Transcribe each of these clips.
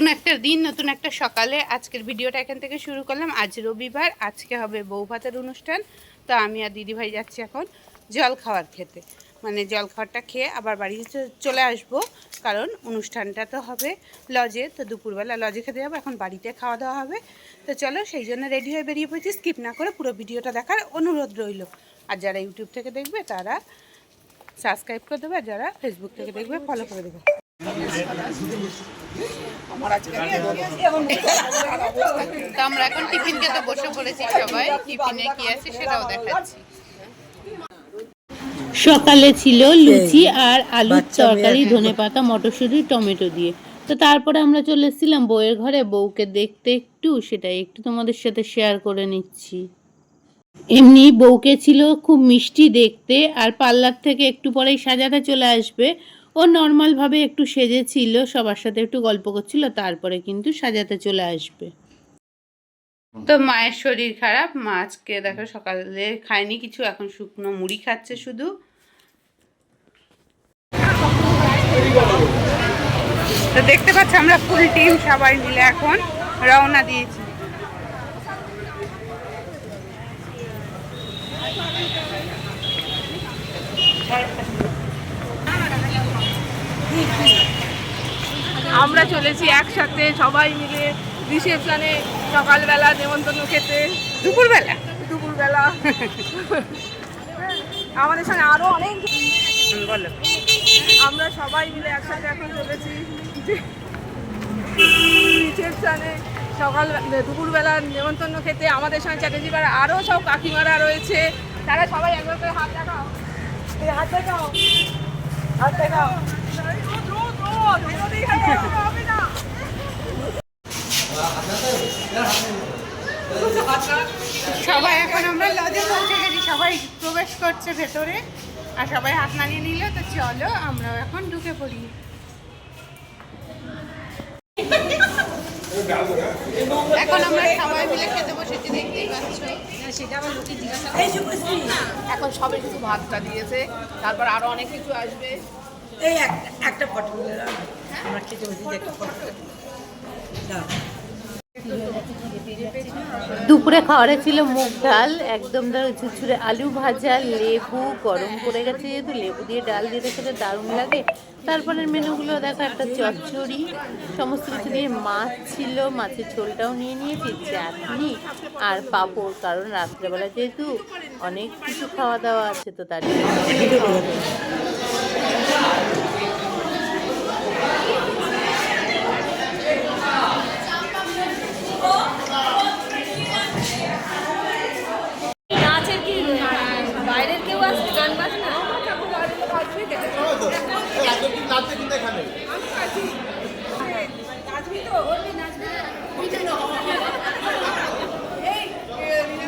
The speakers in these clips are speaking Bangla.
নতুন একটা দিন, নতুন একটা সকালে আজকের ভিডিওটা এখান থেকে শুরু করলাম। আজ রবিবার, আজকে হবে বউ ভাতের অনুষ্ঠান। তো আমি আর দিদিভাই যাচ্ছি এখন জল খাওয়ার খেতে। মানে জল খাওয়ারটা খেয়ে আবার বাড়িতে চ- চলে আসব। কারণ অনুষ্ঠানটা তো হবে লজে, তো দুপুরবেলা লজে খেতে যাব, এখন বাড়িতে খাওয়া দাওয়া হবে। তো চলো সেই জন্য রেডি হয়ে বেরিয়ে পড়েছি। স্কিপ না করে পুরো ভিডিওটা দেখার অনুরোধ রইল। আর যারা ইউটিউব থেকে দেখবে, তারা সাবস্ক্রাইব করে দেবে, আর যারা ফেসবুক থেকে দেখবে ফলো করে দেবে। তো আমরা এখন টিফিন খেতে বসে পড়েছি সবাই। টিফিনে কি আছে সেটাও দেখাচ্ছি। সকালে ছিল লুচি আর আলুর তরকারি। ধনে পাতা মটরশুঁটি টমেটো দিয়ে। তো তারপরে আমরা চলে এসেছিলাম বউয়ের ঘরে। বউকে দেখতে একটু সেটাই একটু তোমাদের সাথে শেয়ার করে নিচ্ছি। এমনি বউকে ছিল খুব মিষ্টি দেখতে আর পার্লার থেকে একটু পরেই সাজাতে চলে আসবে। ও নর্মালভাবে একটু সেজেছিল, সবার সাথে একটু গল্প করছিল, তারপরে কিন্তু সাজাতে চলে আসবে। তো মায়ের শরীর খারাপ, মা আজকে দেখো সকালে খায়নি কিছু, এখন শুকনো মুড়ি খাচ্ছে শুধু। তো দেখতে পাচ্ছি আমরা ফুল টিম সবাই মিলে এখন রওনা দিয়েছি। আমরা চলেছি একসাথে সবাই মিলে রিসেপশনে সকালবেলা নেমন্তন্ন খেতে। দুপুরবেলা? দুপুরবেলা। আমাদের সঙ্গে আরও অনেক বলো। আমরা সবাই মিলে একসাথে এখন চলেছি। রিসেপশনে সকাল দুপুরবেলা নেমন্তন্ন খেতে আমাদের সঙ্গে চ্যাটার্জি পাড়া আরও সব কাকিমারা রয়েছে। তারা সবাই একবার করে হাত দেখাও। হাত দেখাও। হাত দেখাও। সবাই এখন আমরা লজে পৌঁছে গেছি। সবাই প্রবেশ করছে ভেতরে আর সবাই হাত নাড়িয়ে নিল তো চলো আমরাও এখন ঢুকে পড়ি। এখন আমরা সবাই মিলে খেতে বসেছি দেখতেই পাচ্ছ। এখন সবে শুধু ভাতটা দিয়েছে তারপর আরও অনেক কিছু আসবে। এই একটা ফটো আমরা খেতে একটা ফটো দুপুরে খাওয়ারে ছিল মুগ ডাল, একদম ঝুরঝুরে আলু ভাজা, লেবু গরম করে গেছে যেহেতু, লেবু দিয়ে ডাল দিয়ে খেতে দারুণ লাগে। তারপরের মেনুগুলো দেখো, একটা চচ্চড়ি, সমস্ত কিছু দিয়ে মাছ ছিল, মাছের ঝোলটাও নিয়ে নিয়েছি, চাটনি আর পাঁপড়, কারণ রাত্রেবেলা যেহেতু অনেক কিছু খাওয়া দাওয়া আছে তো তার জন্য খেতে হবে। নাচের কি বাইরের কেউ আসবে গান বাজনা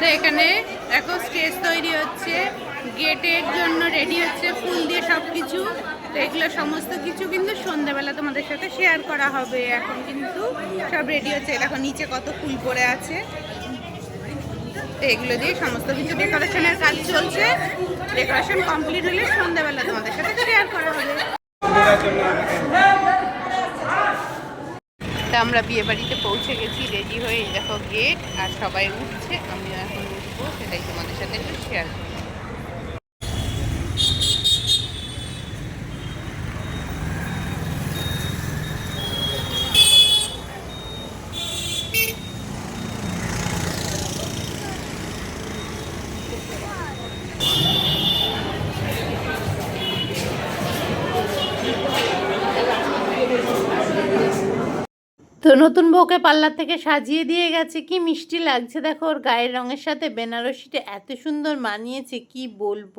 তো এখানে এখন স্টেজ তৈরি হচ্ছে, গেটের জন্য রেডি হচ্ছে, ফুল দিয়ে সব কিছু তো এগুলো সমস্ত কিছু কিন্তু সন্ধ্যাবেলা তোমাদের সাথে শেয়ার করা হবে। এখন কিন্তু সব রেডি হচ্ছে। দেখো নিচে কত ফুল পড়ে আছে। তো এগুলো দিয়ে সমস্ত কিছু ডেকোরেশনের কাজ চলছে। ডেকোরেশন কমপ্লিট হলে সন্ধ্যাবেলা তোমাদের সাথে শেয়ার করা হবে। আমরা বিয়ে বাড়িতে পৌঁছে গেছি রেডি হয়ে দেখো গেট আর সবাই উঠছে। আমিও এখন উঠবো সেটাই তোমাদের সাথে একটু শেয়ার করব তো নতুন বউকে পার্লার থেকে সাজিয়ে দিয়ে গেছে। কি মিষ্টি লাগছে। দেখো, ওর গায়ের রঙের সাথে বেনারসিটা এত সুন্দর মানিয়েছে, কি বলব?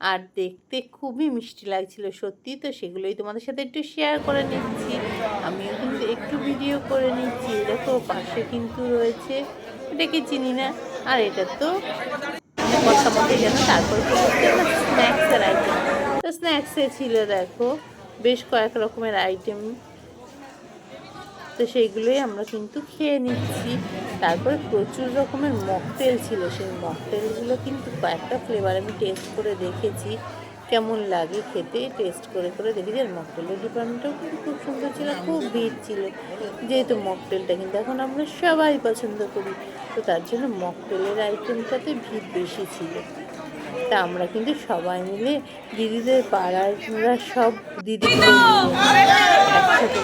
আর দেখতে খুবই মিষ্টি লাগছিল, সত্যি। তো সেগুলোই তোমাদের সাথে একটু শেয়ার করে নিচ্ছি। আমিও কিন্তু একটু ভিডিও করে নিচ্ছি। দেখো পাশে কিন্তু রয়েছে। এটা কি চিনি না? আর এটা তো কথা বলতে যেন তারপর স্ন্যাক্সের আইটেম তো স্ন্যাক্সে ছিল, দেখো, বেশ কয়েক রকমের আইটেম তো সেইগুলোই আমরা কিন্তু খেয়ে নিচ্ছি। তারপরে প্রচুর রকমের মকটেল ছিল। সেই মকটেলগুলো কিন্তু কয়েকটা ফ্লেভার আমি টেস্ট করে দেখেছি। কেমন লাগে খেতে টেস্ট করে করে দেখি। যে মকটেলের ডিপার্টমেন্টটাও কিন্তু খুব সুন্দর ছিল খুব ভিড় ছিল। যেহেতু মকটেলটা কিন্তু এখন আমরা সবাই পছন্দ করি তো তার জন্য মকটেলের আইটেমটাতে ভিড় বেশি ছিল। তা আমরা কিন্তু সবাই মিলে দিদিদের পাড়ার সব দিদি একসাথে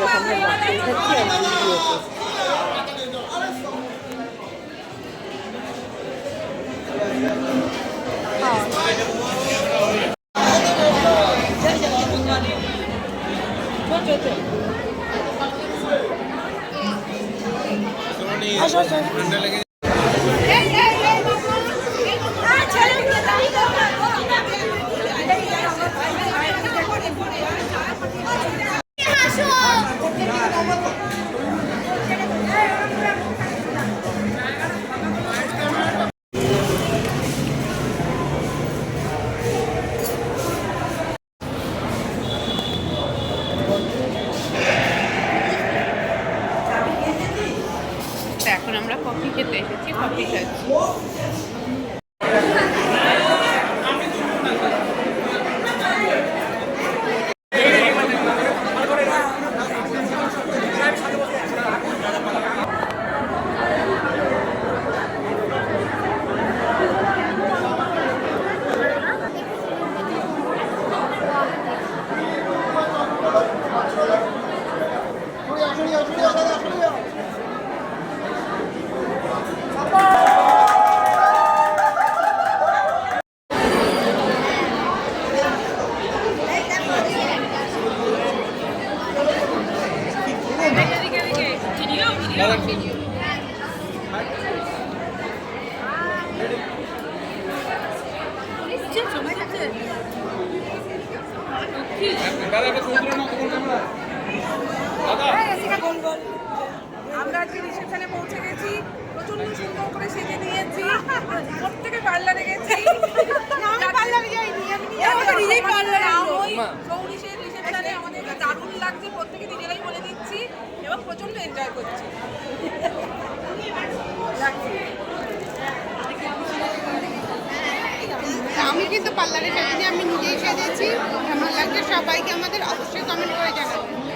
সেজেছি কেমন লাগছে সবাইকে আমাদের অবশ্যই কমেন্ট করে জানাবেন।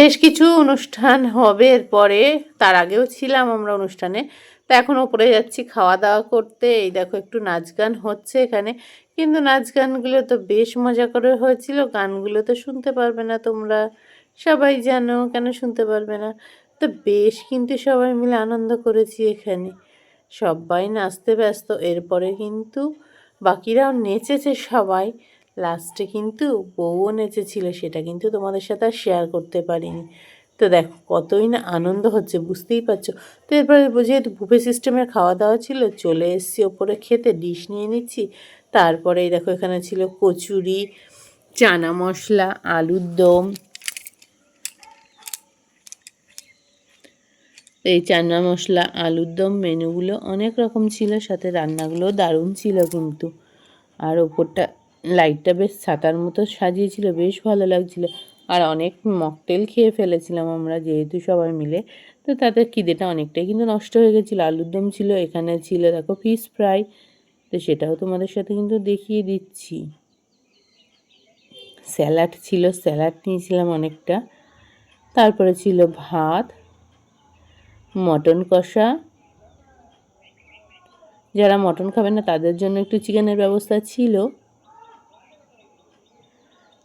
বেশ কিছু অনুষ্ঠান হবে এরপরে, তার আগেও ছিলাম আমরা অনুষ্ঠানে। তো এখন ওপরে যাচ্ছি খাওয়া দাওয়া করতে। এই দেখো একটু নাচ গান হচ্ছে এখানে। কিন্তু নাচ গানগুলো তো বেশ মজা করে হয়েছিল। গানগুলো তো শুনতে পারবে না তোমরা। সবাই জানো, কেন শুনতে পারবে না? তো বেশ কিন্তু সবাই মিলে আনন্দ করেছি এখানে। সবাই নাচতে ব্যস্ত। এরপরে কিন্তু বাকিরাও নেচেছে সবাই। লাস্টে কিন্তু বউও নেচেছিল, সেটা কিন্তু তোমাদের সাথে আর শেয়ার করতে পারিনি। তো দেখো, কতই না আনন্দ হচ্ছে, বুঝতেই পারছ? তো এরপরে যেহেতু বুফে সিস্টেমের খাওয়া দাওয়া ছিল, চলে এসেছি ওপরে খেতে, ডিশ নিয়ে নিচ্ছি। তারপরে দেখো, এখানে ছিল কচুরি, চানা মশলা, আলুর দম। এই চানা মশলা, আলুর দম, মেনুগুলো অনেক রকম ছিল, সাথে রান্নাগুলো দারুণ ছিল কিন্তু। আর ওপরটা লাইটটা বেশ ছাতার মতো সাজিয়েছিল, বেশ ভালো লাগছিল। আর অনেক মকটেল খেয়ে ফেলেছিলাম আমরা যেহেতু সবাই মিলে। তো তাতে খিদেটা অনেকটাই কিন্তু নষ্ট হয়ে গেছিল। আলুর দম ছিল, এখানে ছিল দেখো ফিশ ফ্রাই তো সেটাও তোমাদের সাথে কিন্তু দেখিয়ে দিচ্ছি। স্যালাড ছিল, স্যালাড নিয়েছিলাম অনেকটা। তারপরে ছিল ভাত, মটন কষা। যারা মটন খাবে না, তাদের জন্য একটু চিকেনের ব্যবস্থা ছিল।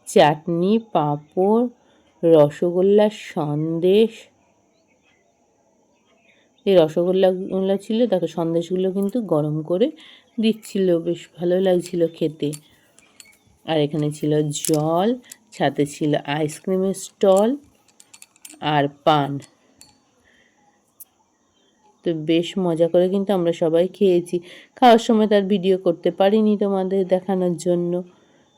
চাটনি, পাঁপড় রসগোল্লা সন্দেশ। এই রসগোল্লাগুলো ছিল তাকে সন্দেশগুলো কিন্তু গরম করে দিচ্ছিল, বেশ ভালো লাগছিল খেতে। আর এখানে ছিল জল, সাথে ছিল আইসক্রিমের স্টল আর পান। তো বেশ মজা করে কিন্তু আমরা সবাই খেয়েছি। খাওয়ার সময় তার ভিডিও করতে পারিনি তোমাদের দেখানোর জন্য।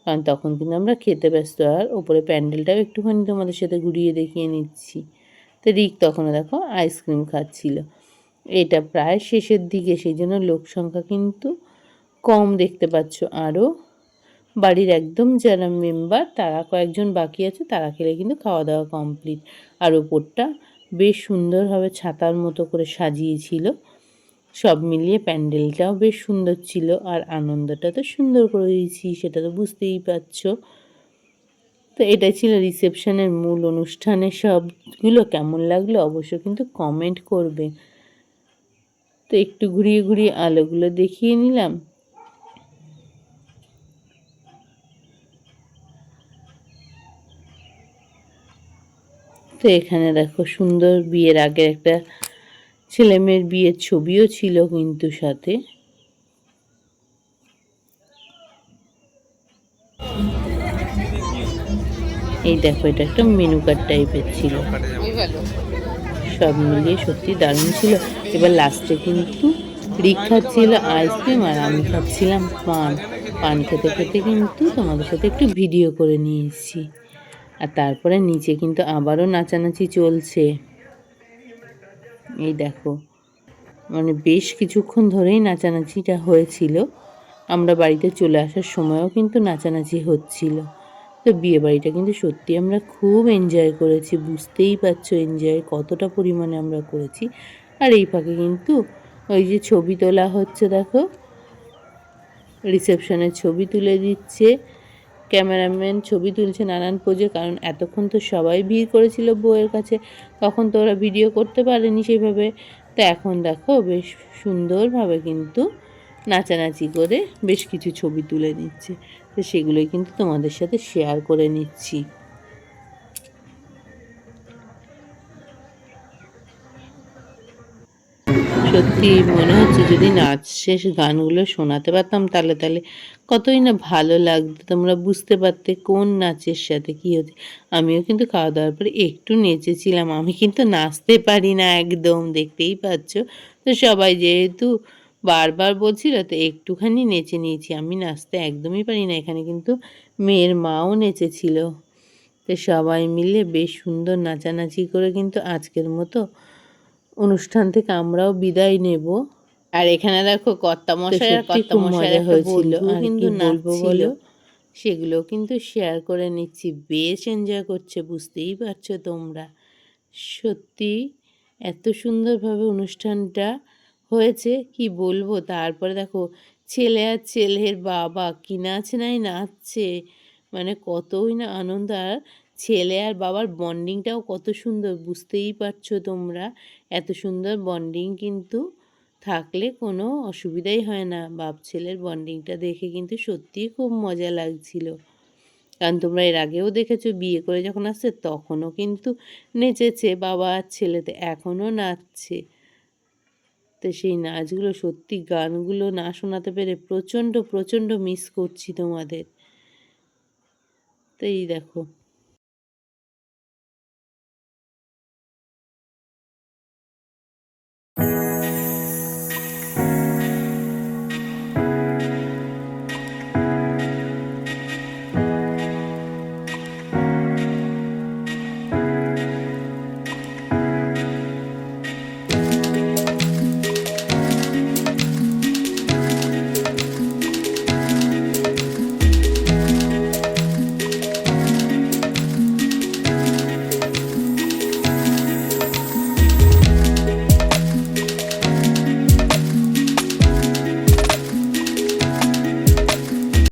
কারণ তখন কিন্তু আমরা খেতে ব্যস্ত আর ওপরে প্যান্ডেলটাও একটুখানি তোমাদের সাথে ঘুরিয়ে দেখিয়ে নিচ্ছি। তো রিক তখনও দেখো আইসক্রিম খাচ্ছিল। এটা প্রায় শেষের দিকে, সেই জন্য লোক সংখ্যা কিন্তু কম দেখতে পাচ্ছ। আরও বাড়ির একদম যারা মেম্বার তারা কয়েকজন বাকি আছে, তারা খেলে কিন্তু খাওয়া দাওয়া কমপ্লিট আর ওপরটা বেশ সুন্দরভাবে ছাতার মতো করে সাজিয়েছিল। সব মিলিয়ে প্যান্ডেলটাও বেশ সুন্দর ছিল আর আনন্দটা তো সুন্দর করে দিয়েছি সেটা তো বুঝতেই পারছ। তো এটাই ছিল রিসেপশনের মূল অনুষ্ঠানে সবগুলো, কেমন লাগল অবশ্য কিন্তু কমেন্ট করবে। তো একটু ঘুরিয়ে ঘুরিয়ে আলোগুলো দেখিয়ে নিলাম। তো এখানে দেখো সুন্দর বিয়ের আগে একটা ছেলে মেয়ের বিয়ের ছবিও ছিল কিন্তু সাথে। এই দেখো, এটা একটা মেনু কার্ড টাইপের ছিল। সব মিলিয়ে সত্যি দারুণ ছিল। এবার লাস্টে কিন্তু রিক খাচ্ছিল আইসক্রিম আর আমি খাচ্ছিলাম পান। পান খেতে খেতে কিন্তু তোমাদের সাথে একটু ভিডিও করে নিয়েছি। আর তারপরে নিচে কিন্তু আবারও নাচানাচি চলছে। এই দেখো। মানে বেশ কিছুক্ষণ ধরেই নাচানাচিটা হয়েছিল। আমরা বাড়িতে চলে আসার সময়ও কিন্তু নাচানাচি হচ্ছিল। তো বিয়ে বাড়িটা কিন্তু সত্যি আমরা খুব এনজয় করেছি, বুঝতেই পারছ এনজয় কতটা পরিমাণে আমরা করেছি। আর এই ফাঁকে কিন্তু ওই যে ছবি তোলা হচ্ছে, দেখো। রিসেপশনের ছবি তুলে দিচ্ছে। ক্যামেরাম্যান ছবি তুলছে নানান পোজে, কারণ এতক্ষণ তো সবাই ভিড় করেছিল বউয়ের কাছে। তখন তো ওরা ভিডিও করতে পারেনি সেইভাবে তো এখন দেখো, বেশ সুন্দরভাবে কিন্তু নাচানাচি করে বেশ কিছু ছবি তুলে নিচ্ছে। তো সেগুলোই কিন্তু তোমাদের সাথে শেয়ার করে নিচ্ছি। সত্যি মনে হচ্ছে যদি নাচ শেষ গানগুলো শোনাতে পারতাম তাহলে তাহলে কতই না ভালো লাগতো। তোমরা বুঝতে পারতে কোন নাচের সাথে কী হচ্ছে। আমিও কিন্তু খাওয়া দাওয়ার পরে একটু নেচেছিলাম। আমি কিন্তু নাচতে পারি না একদম, দেখতেই পাচ্ছ। তো সবাই যেহেতু বারবার বলছিল, তো একটুখানি নেচে নিয়েছি। আমি নাচতে একদমই পারি না। এখানে কিন্তু মেয়ের মাও নেচেছিল। তো সবাই মিলে বেশ সুন্দর নাচানাচি করে কিন্তু আজকের মতো অনুষ্ঠান থেকে আমরাও বিদায় নেব। আর এখানে দেখো কর্তা মশাই আর কর্তা মশাই হয়েছিল। কিন্তু নাচছিল। সেগুলো কিন্তু শেয়ার করে নিচ্ছি। বেশ এনজয় করছে বুঝতেই পারছ তোমরা। সত্যি এত সুন্দরভাবে অনুষ্ঠানটা হয়েছে কি বলব? তারপরে দেখো ছেলে আর ছেলের বাবা কি নাচ নাই নাচছে। মানে কতই না আনন্দ। আর ছেলে আর বাবার বন্ডিংটাও কত সুন্দর বুঝতেই পারছ তোমরা। এত সুন্দর বন্ডিং কিন্তু থাকলে কোনো অসুবিধাই হয় না। বাপ ছেলের বন্ডিংটা দেখে কিন্তু সত্যিই খুব মজা লাগছিল। কারণ তোমরা এর আগেও দেখেছ বিয়ে করে যখন আসছে তখনও কিন্তু নেচেছে বাবা আর ছেলেতে এখনও নাচছে। তো সেই নাচগুলো সত্যি গানগুলো না শোনাতে পেরে প্রচণ্ড প্রচণ্ড মিস করছি তোমাদের। তো এই দেখো।